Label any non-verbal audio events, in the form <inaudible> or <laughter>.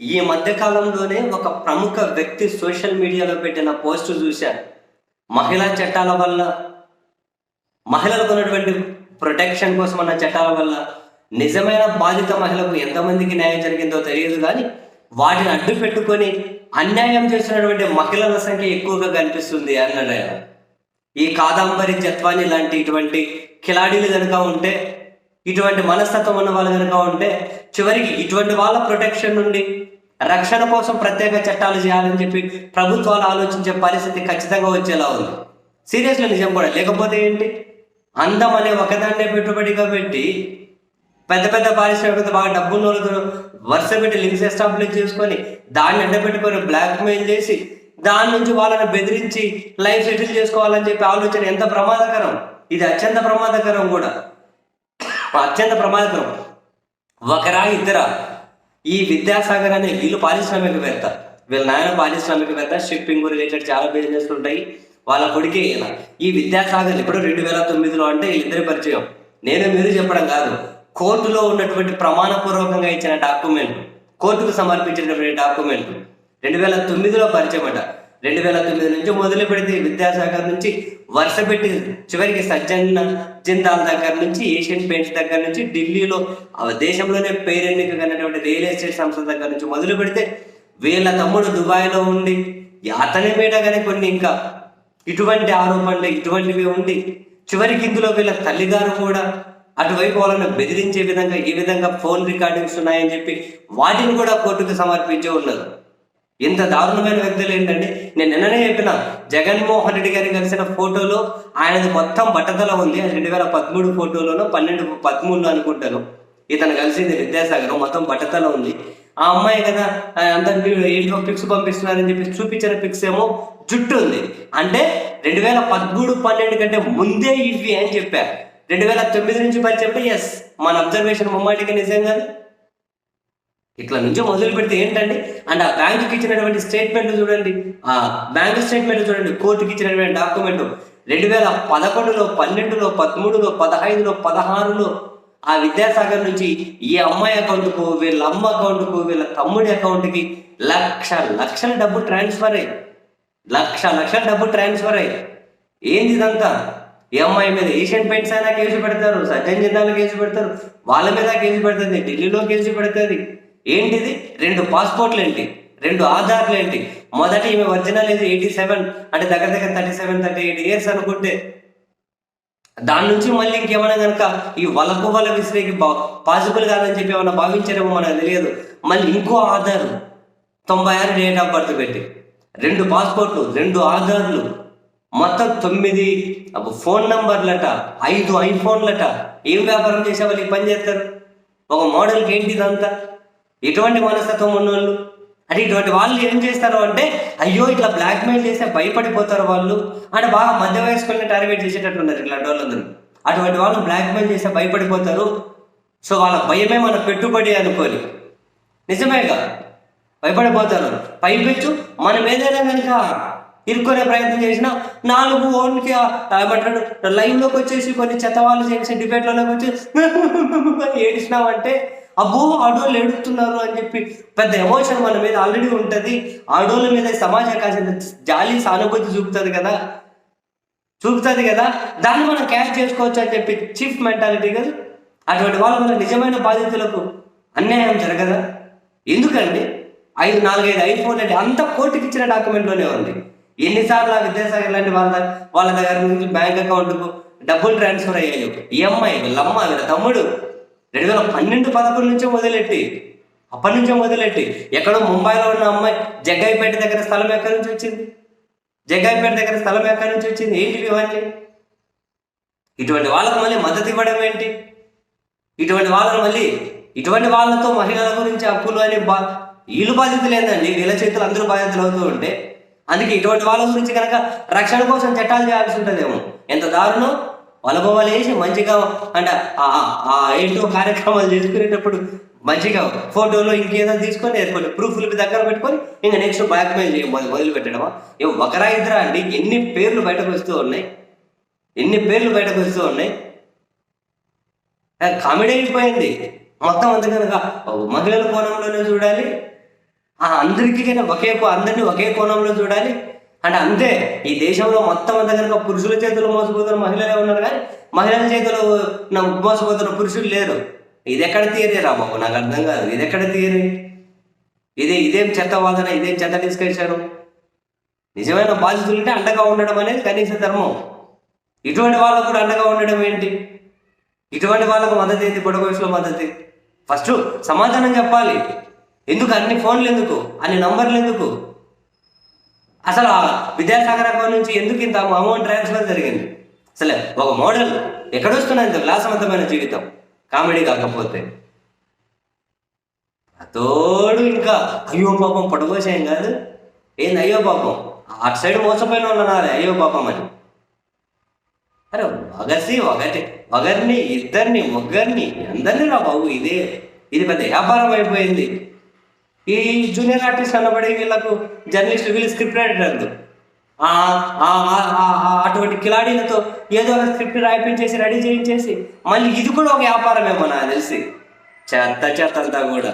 ఈ మధ్యకాలంలోనే ఒక ప్రముఖ వ్యక్తి సోషల్ మీడియాలో పెట్టిన పోస్ట్ చూశాను మహిళా చట్టాల వల్ల మహిళలకు ఉన్నటువంటి ప్రొటెక్షన్ కోసం ఉన్న చట్టాల వల్ల నిజమైన బాధిత మహిళకు ఎంతమందికి న్యాయం జరిగిందో తెలియదు కానీ వాటిని అడ్డు పెట్టుకొని అన్యాయం చేసినటువంటి మహిళల సంఖ్య ఎక్కువగా కనిపిస్తుంది అన్నాడు ఈ కాదంబరి జత్వాని లాంటి ఇటువంటి కిలాడీలు కనుక ఉంటే ఇటువంటి మనస్తత్వం ఉన్న వాళ్ళు కనుక ఉంటే చివరికి ఇటువంటి వాళ్ళ ప్రొటెక్షన్ నుండి రక్షణ కోసం ప్రత్యేక చట్టాలు చేయాలని చెప్పి ప్రభుత్వాలు ఆలోచించే పరిస్థితి ఖచ్చితంగా వచ్చేలా ఉంది. సీరియస్లీ నిజం కూడా. లేకపోతే ఏంటి? అందం అనే ఒకదాన్నే పెట్టుబడిగా పెట్టి పెద్ద పెద్ద పారిశ్రామిక బాగా డబ్బులు వాళ్ళతో వరుస పెట్టి లింక్స్ ఎస్టాబ్లిష్ చేసుకొని దాన్ని అడ్డపెట్టుకొని బ్లాక్ మెయిల్ చేసి దాని నుంచి వాళ్ళని బెదిరించి లైఫ్ సెటిల్ చేసుకోవాలని చెప్పి ఆలోచన ఎంత ప్రమాదకరం? ఇది అత్యంత ప్రమాదకరం కూడా. అత్యంత ప్రమాదకరం. ఒకరా ఇద్దరా ఈ విద్యాసాగర్ అనే వీళ్ళు పారిశ్రామికవేత్త వీళ్ళ నాయన పారిశ్రామికవేత్త షిప్పింగ్ రిలేటెడ్ చాలా బిజినెస్ ఉంటాయి. వాళ్ళ కొడుకే ఈయన. ఈ విద్యాసాగర్ ఇప్పుడు రెండు వేల తొమ్మిదిలో అంటే ఇద్దరి పరిచయం. నేను మీరు చెప్పడం కాదు. కోర్టులో ఉన్నటువంటి ప్రమాణపూర్వకంగా ఇచ్చిన డాక్యుమెంట్ కోర్టుకు సమర్పించినటువంటి డాక్యుమెంట్ రెండు వేల తొమ్మిదిలో పరిచయం అట రెండు వేల తొమ్మిది నుంచి మొదలు పెడితే విద్యాసాగర్ నుంచి వరుస పెట్టి చివరికి సజ్జన్ జిందాల్ దగ్గర నుంచి ఏషియన్ పెయింట్స్ దగ్గర నుంచి ఢిల్లీలో ఆ దేశంలోనే పేరెన్నిక కన్నటువంటి రియల్ ఎస్టేట్ సంస్థ దగ్గర నుంచి మొదలు పెడితే వీళ్ళ తమ్ముడు దుబాయ్లో ఉండి అతని మీద కానీ కొన్ని ఇంకా ఇటువంటి ఆరోపణలు ఇటువంటివి ఉండి చివరికి ఇందులో వీళ్ళ తల్లిగారు కూడా అటువైపు వాళ్ళని బెదిరించే విధంగా ఈ విధంగా ఫోన్ రికార్డింగ్స్ ఉన్నాయని చెప్పి వాటిని కూడా కోర్టుకు సమర్పించే ఉన్నారు. ఇంత దారుణమైన వ్యక్తులు ఏంటంటే నేను నిన్ననే చెప్పిన జగన్మోహన్ రెడ్డి గారి కలిసిన ఫోటోలో ఆయనది మొత్తం బట్టతల ఉంది. రెండు వేల పదమూడు ఫోటోలోనో పన్నెండు పదమూడులో అనుకుంటాను. ఇతను కలిసింది విద్యాసాగర్ మొత్తం బట్టతల ఉంది. ఆ అమ్మాయి కదా ఆ, అందరికి ఏంటో పిక్స్ పంపిస్తున్నారని చెప్పి చూపించిన పిక్స్ ఏమో జుట్టు ఉంది. అంటే రెండు వేల పదమూడు పన్నెండు కంటే ముందే ఇవి అని చెప్పారు రెండు వేల తొమ్మిది నుంచి పరిచయం ఎస్ మన అబ్జర్వేషన్ ముమ్మాటికి నిజం కాదు. ఇట్లా నుంచి మొదలు పెడితే ఏంటండి? అండ్ ఆ బ్యాంకుకి ఇచ్చినటువంటి స్టేట్మెంట్ చూడండి. ఆ బ్యాంక్ స్టేట్మెంట్ చూడండి. కోర్టుకి ఇచ్చినటువంటి డాక్యుమెంట్ రెండు వేల పదకొండులో పన్నెండులో పదమూడులో పదహైదులో పదహారులో ఆ విద్యాసాగర్ నుంచి ఈ అమ్మాయి అకౌంట్కు వీళ్ళ అమ్మ అకౌంట్కు వీళ్ళ తమ్ముడి అకౌంట్కి లక్ష లక్షల డబ్బు ట్రాన్స్ఫర్ అయ్యి. లక్ష లక్షల డబ్బు ట్రాన్స్ఫర్ అయ్యి. ఏంది ఇదంతా? ఈ అమ్మాయి మీద ఏషియన్ పెయింట్స్ అయినా కేసు పెడతారు సజ్జన్ జిందాలు కేసు పెడతారు వాళ్ళ మీద కేసు పెడుతుంది ఢిల్లీలో కేసు పెడుతుంది. ఏంటిది? రెండు పాస్పోర్ట్లు ఏంటి రెండు ఆధార్లు ఏంటి మొదట ఈమె ఒరిజినల్ ఇది ఎయిటీ సెవెన్ అంటే దగ్గర దగ్గర thirty seven thirty eight years అనుకుంటే. దాని నుంచి మళ్ళీ ఇంకేమైనా కనుక ఈ వలకు వల విసిరేకి పాసిబుల్ కాదని చెప్పి ఏమైనా భావించారేమో మనకు తెలియదు. మళ్ళీ ఇంకో ఆధార్ తొంభై ఆరు డేట్ ఆఫ్ బర్త్ పెట్టి. రెండు పాస్పోర్ట్లు రెండు ఆధార్లు. మొత్తం తొమ్మిది ఫోన్ నంబర్లట ఐదు ఐఫోన్లట. ఏం వ్యాపారం చేసే వాళ్ళు పని చేస్తారు? ఒక మోడల్కి ఏంటి ఇదంతా ఎటువంటి మనస్తత్వం ఉన్నోళ్ళు? అంటే ఇటువంటి వాళ్ళు ఏం చేస్తారు అంటే అయ్యో ఇట్లా బ్లాక్మెయిల్ చేస్తే భయపడిపోతారు వాళ్ళు. అంటే బాగా మధ్య వయస్కుల్ని టార్గెట్ చేసేటట్టు ఉన్నారు ఇట్లాంటి వాళ్ళందరూ. అటువంటి వాళ్ళు బ్లాక్మెయిల్ చేస్తే భయపడిపోతారు. సో వాళ్ళ భయమే మన పెట్టుబడి అనుకోని. నిజమేగా భయపడిపోతారు. పైపించు మనం ఏదైనా కనుక ఇరుక్కునే ప్రయత్నం చేసినా నాలుగు ఓన్కి ఏమంటారు లైవ్లోకి వచ్చేసి కొన్ని చెత్త వాళ్ళు చేసే డిబేట్లలోకి వచ్చి <laughs> ఏడిచినామంటే అబ్బో ఆడోళ్ళు ఏడుస్తున్నారు అని చెప్పి పెద్ద ఎమోషన్ మన మీద ఆల్రెడీ ఉంటుంది. ఆడోళ్ళ మీద సమాజం కాసిన జాలి సానుభూతి చూపుతుంది కదా. చూపుతుంది కదా. దాన్ని మనం క్యాష్ చేసుకోవచ్చు అని చెప్పి చీఫ్ మెంటాలిటీ కదా అటువంటి వాళ్ళ వల్ల నిజమైన బాధితులకు అన్యాయం జరగదా? ఎందుకండి? ఐదు నాలుగైదు ఐఫోన్ అంటే అంత కోర్టుకి ఇచ్చిన డాక్యుమెంట్లోనే ఉంది. ఎన్నిసార్లు ఆ విద్యాసాగర్ లాంటి వాళ్ళ వాళ్ళ దగ్గర నుంచి బ్యాంక్ అకౌంట్కు డబ్బులు ట్రాన్స్ఫర్ అయ్యాయి. ఈఎంఐ లమ్మ తమ్ముడు రెండు వేల పన్నెండు పదకొండు నుంచే మొదలెట్టి అప్పటి నుంచే మొదలెట్టి ఎక్కడో ముంబైలో ఉన్న అమ్మాయి జగ్గాయిపేట దగ్గర స్థలం ఎక్కడి నుంచి వచ్చింది? జగ్గాయిపేట దగ్గర స్థలం ఎక్కడి నుంచి వచ్చింది? ఏంటి ఇవన్నీ ఇటువంటి వాళ్ళకు మళ్ళీ మద్దతు ఇవ్వడం ఏంటి? ఇటువంటి వాళ్ళని మళ్ళీ ఇటువంటి వాళ్ళతో మహిళల గురించి అప్పులు అని బా వీళ్ళు బాధ్యతలు ఏందండి? వీళ్ళ చేతులు అందరూ బాధ్యతలు అవుతూ ఉంటే అందుకే ఇటువంటి వాళ్ళ గురించి కనుక రక్షణ కోసం చట్టాలు చేయాల్సి ఉంటుందేమో? ఎంత దారుణం! వలభవాలు వేసి మంచిగా అంటే ఆ- ఆ- ఏంటో కార్యక్రమాలు చేసుకునేటప్పుడు మంచిగా ఫోటోలు ఇంకేదో తీసుకొని కొన్ని ప్రూఫ్లు దగ్గర పెట్టుకొని ఇంకా నెక్స్ట్ బ్లాక్ మెయిల్ చేయ మొదలు పెట్టడమా ఏ ఒకరా ఇద్దరా అండి ఎన్ని పేర్లు బయటకు వస్తూ ఉన్నాయి? ఎన్ని పేర్లు బయటకు వస్తూ ఉన్నాయి? కామెడీ అయిపోయింది. మొత్తం అంత కనుక మహిళల కోణంలోనే చూడాలి. ఆ అందరికీ కానీ ఒకే కో- అందరినీ ఒకే కోణంలో చూడాలి. అంటే అంతే. ఈ దేశంలో మొత్తం అంతా కనుక పురుషుల చేతులు మోసపోతున్న మహిళలే ఉన్నారు కానీ మహిళల చేతులు మోసపోతున్న పురుషులు లేరు. ఇది ఎక్కడ తీయరే రా బాబు? నాకు అర్థం కాదు. ఇది ఎక్కడ తీయరే ఇదే ఇదేం చెత్త వాదన ఇదేం చెత్త తీసుకొచ్చారు నిజమైన బాధితులుంటే అండగా ఉండడం అనేది కనీస ధర్మం. ఇటువంటి వాళ్ళకు కూడా అండగా ఉండడం ఏంటి? ఇటువంటి వాళ్ళకు మద్దతు ఏంటి? పొడ వయసులో మద్దతు? ఫస్ట్ సమాధానం చెప్పాలి. ఎందుకు? అన్ని ఫోన్లు ఎందుకు? అన్ని నంబర్లు ఎందుకు? అసలు ఆ విద్యాసాగర్ అకౌంట్ నుంచి ఎందుకు ఇంత అమౌంట్ ట్రాన్స్ఫర్ జరిగింది? అసలు ఒక మోడల్ ఎక్కడొస్తున్నది ఇంత విలాసవంతమైన జీవితం? కామెడీ కాకపోతే. తోడు ఇంకా అయ్యో పాపం పడబోసేం కాదు. ఏంది అయ్యో పాపం? అటు సైడ్ మోసపోయిన వాళ్ళు అయ్యో పాపం అని. అరే ఒకసి ఒకటి ఒకరిని ఇద్దరిని ముగ్గురిని అందరినీ రా బాబు ఇదే. ఇది పెద్ద వ్యాపారం అయిపోయింది. ఈ జూనియర్ ఆర్టిస్ట్ అన్నబడి వీళ్ళకు జర్నలిస్ట్ వీళ్ళు స్క్రిప్ట్ రైటర్ అటువంటి కిలాడీలతో ఏదో ఒక స్క్రిప్ట్ రాయిపించేసి రెడీ చేయించేసి మళ్ళీ ఇది కూడా ఒక వ్యాపారమేమో నాకు తెలిసి. చెత్త చెత్త అంతా కూడా.